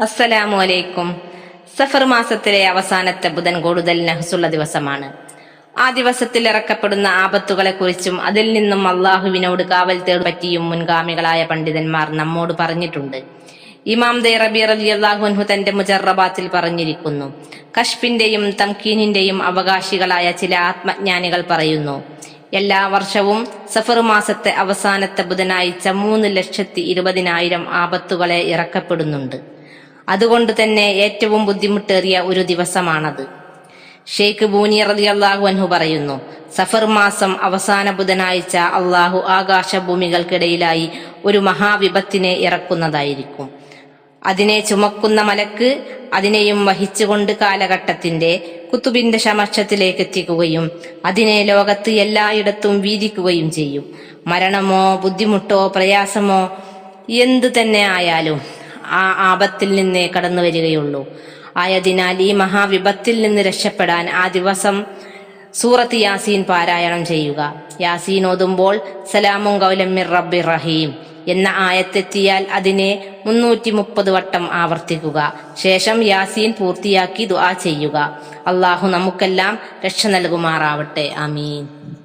അസ്സലാമു അലൈക്കും സഫർ മാസത്തിലെ അവസാനത്തെ ബുധൻ കൂടുതൽ നഹസുള്ള ദിവസമാണ്. ആ ദിവസത്തിൽ ഇറക്കപ്പെടുന്ന ആപത്തുകളെ കുറിച്ചും അതിൽ നിന്നും അള്ളാഹുവിനോട് കാവൽ തേട് പറ്റിയും മുൻഗാമികളായ പണ്ഡിതന്മാർ നമ്മോട് പറഞ്ഞിട്ടുണ്ട്. ഇമാം ദേ റബി റലി അള്ളാഹുൻഹു തന്റെ മുജറബാത്തിൽ പറഞ്ഞിരിക്കുന്നു. കഷ്പിന്റെയും തംകീനിന്റെയും അവകാശികളായ ചില ആത്മജ്ഞാനികൾ പറയുന്നു എല്ലാ വർഷവും സഫർ മാസത്തെ അവസാനത്തെ ബുധനാഴ്ച മൂന്ന് ലക്ഷത്തി ഇരുപതിനായിരം ആപത്തുകളെ ഇറക്കപ്പെടുന്നുണ്ട്. അതുകൊണ്ട് തന്നെ ഏറ്റവും ബുദ്ധിമുട്ടേറിയ ഒരു ദിവസമാണത്. ഷെയ്ഖ് ബൂനി റതി അള്ളാഹു അൻഹു പറയുന്നു സഫർ മാസം അവസാന ബുധനാഴ്ച അള്ളാഹു ആകാശഭൂമികൾക്കിടയിലായി ഒരു മഹാവിപത്തിനെ ഇറക്കുന്നതായിരിക്കും. അതിനെ ചുമക്കുന്ന മലക്ക് അതിനെയും വഹിച്ചുകൊണ്ട് കാലഘട്ടത്തിന്റെ കുത്തുബിന്റെ സമക്ഷത്തിലേക്ക് എത്തിക്കുകയും അതിനെ ലോകത്ത് എല്ലായിടത്തും വീതിക്കുകയും ചെയ്യും. മരണമോ ബുദ്ധിമുട്ടോ പ്രയാസമോ എന്തു തന്നെ ആയാലും ആ ആപത്തിൽ നിന്നേ കടന്നു വരികയുള്ളൂ. ആയതിനാൽ ഈ മഹാവിപത്തിൽ നിന്ന് രക്ഷപ്പെടാൻ ആ ദിവസം സൂറത്ത് യാസീൻ പാരായണം ചെയ്യുക. യാസീൻ ഓതുമ്പോൾ സലാമും കൗലമ്മിർ റബ്ബി റഹീം എന്ന ആയത്തെത്തിയാൽ അതിനെ മുന്നൂറ്റി മുപ്പത് വട്ടം ആവർത്തിക്കുക. ശേഷം യാസീൻ പൂർത്തിയാക്കി ദുആ ചെയ്യുക. അള്ളാഹു നമുക്കെല്ലാം രക്ഷ നൽകുമാറാവട്ടെ. ആമീൻ.